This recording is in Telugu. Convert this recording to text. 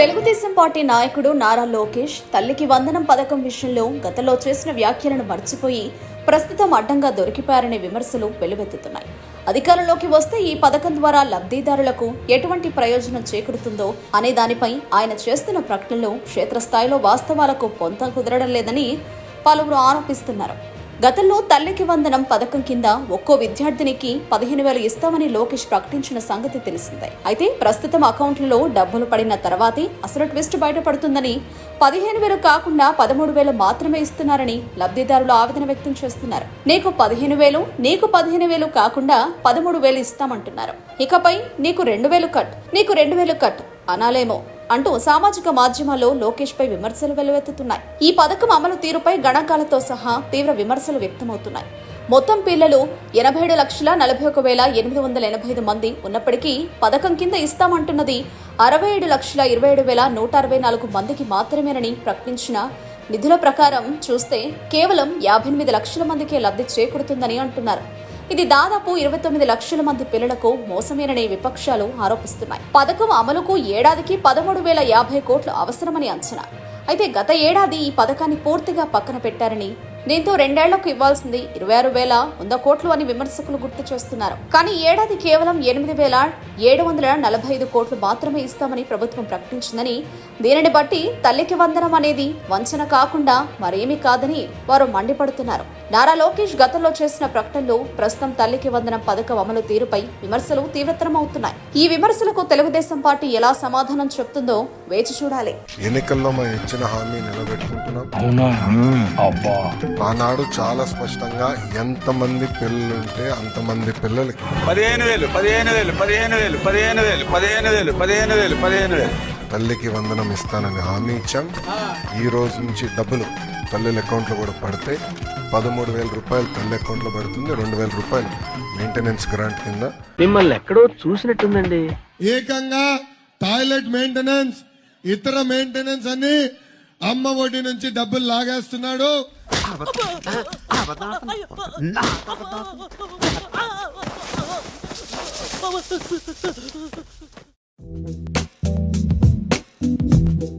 తెలుగుదేశం పార్టీ నాయకుడు నారా లోకేష్ తల్లికి వందనం పథకం విషయంలో గతంలో చేసిన వ్యాఖ్యలను మర్చిపోయి ప్రస్తుతం అడ్డంగా దొరికిపోయారనే విమర్శలు వెలువెత్తుతున్నాయి. అధికారంలోకి వస్తే ఈ పథకం ద్వారా లబ్ధిదారులకు ఎటువంటి ప్రయోజనం చేకూరుతుందో అనే దానిపై ఆయన చేస్తున్న ప్రకటనలు క్షేత్రస్థాయిలో వాస్తవాలకు పొంత కుదరడం లేదని పలువురు ఆరోపిస్తున్నారు. గతంలో తల్లికి వందనం పథకం కింద ఒక్కో విద్యార్థినికి పదిహేను వేలు ఇస్తామని లోకేష్ ప్రకటించిన సంగతి తెలిసిందే. అయితే ప్రస్తుతం అకౌంట్లలో డబ్బులు పడిన తర్వాతే అసలు ట్విస్ట్ బయటపడుతుందని పదిహేను వేలు కాకుండా పదమూడు వేలు మాత్రమే ఇస్తున్నారని లబ్ధిదారులు ఆవేదన వ్యక్తం చేస్తున్నారు. నీకు పదిహేను వేలు నీకు పదిహేను వేలు కాకుండా పదమూడు వేలు ఇస్తామంటున్నారు. ఇకపై నీకు రెండు వేలు కట్ నీకు రెండు వేలు కట్ అనాలేమో. అంటూ సామాజిక మాధ్యమాల్లో లోకేష్ పై విమర్శలు వెల్లువెత్తుతున్నాయి ఈ పథకం అమలు తీరుపై గణాంకాలతో సహా తీవ్ర విమర్శలు వ్యక్తమవుతున్నాయి. మొత్తం పిల్లలు ఎనభై ఏడు లక్షల నలభై ఒక వేల ఎనిమిది వందల ఎనభై ఐదు మంది ఉన్నప్పటికీ పథకం కింద ఇస్తామంటున్నది అరవై ఏడు లక్షల ఇరవై ఏడు వేల నూట అరవై నాలుగు మందికి మాత్రమేనని ప్రకటించిన నిధుల ప్రకారం చూస్తే కేవలం యాభై ఎనిమిది లక్షల మందికే లబ్ధి చేకూరుతుందని అంటున్నారు. ఇది దాదాపు ఇరవై తొమ్మిది లక్షల మంది పిల్లలకు మోసమేనని విపక్షాలు ఆరోపిస్తున్నాయి. పథకం అమలుకు ఏడాదికి పదమూడు వేల యాభై కోట్లు అవసరమని అంచనా. అయితే గత ఏడాది ఈ పథకాన్ని పూర్తిగా పక్కన పెట్టారని దీంతో రెండేళ్ళకు ఇవ్వాల్సింది ఇరవై ఆరు వేల వంద కోట్లు అని విమర్శకులు గుర్తు చేస్తున్నారు. కానీ ఏడాది కేవలం ఎనిమిది వేల ఏడు వందల నలభై ఐదు కోట్లు మాత్రమే ఇస్తామని ప్రభుత్వం ప్రకటించిందని దీనిని బట్టి తల్లికి వందనం అనేది వంచన కాకుండా మరేమీ కాదని వారు మండిపడుతున్నారు. నారా లోకేష్ గతంలో చేసిన ప్రకటనలో ప్రస్తుతం తల్లికి వందనం పథకం అమలు తీరుపై విమర్శలు తీవ్రతరమవుతున్నాయి. ఈ విమర్శలకు తెలుగుదేశం పార్టీ ఎలా సమాధానం చెప్తుందో వేచి చూడాలి. ఎన్నికల్లో మనం ఇచ్చిన హామీ నిలబెట్టుకుంటున్నాం. అవునా? అబ్బా. ఆనాడు చాలా స్పష్టంగా ఎంతమంది పిల్లలు ఉంటే అంతమంది పిల్లలకి. పదిహేను వేలు పదిహేను వేలు పదిహేను వేలు పదిహేను వేలు పదిహేను వేలు పదిహేను వేలు పదిహేను వేలు. తల్లికి వందనం ఇస్తానని హామీ ఇచ్చాం. ఈ రోజు నుంచి డబ్బులు తల్లుల అకౌంట్లో కూడా పడితే పదమూడు వేల రూపాయలు తల్లి అకౌంట్లో పడుతుంది రెండు వేల రూపాయలు మెయింటెనెన్స్ గ్రాంట్ కింద. మిమ్మల్ని ఎక్కడో చూసినట్టుందండి. ఏకంగా టాయిలెట్ మెయింటెనెన్స్ ఇతర మెయింటెనెన్స్ అని అమ్మ ఒడి నుంచి డబ్బులు లాగేస్తున్నాడు. అబద్ధం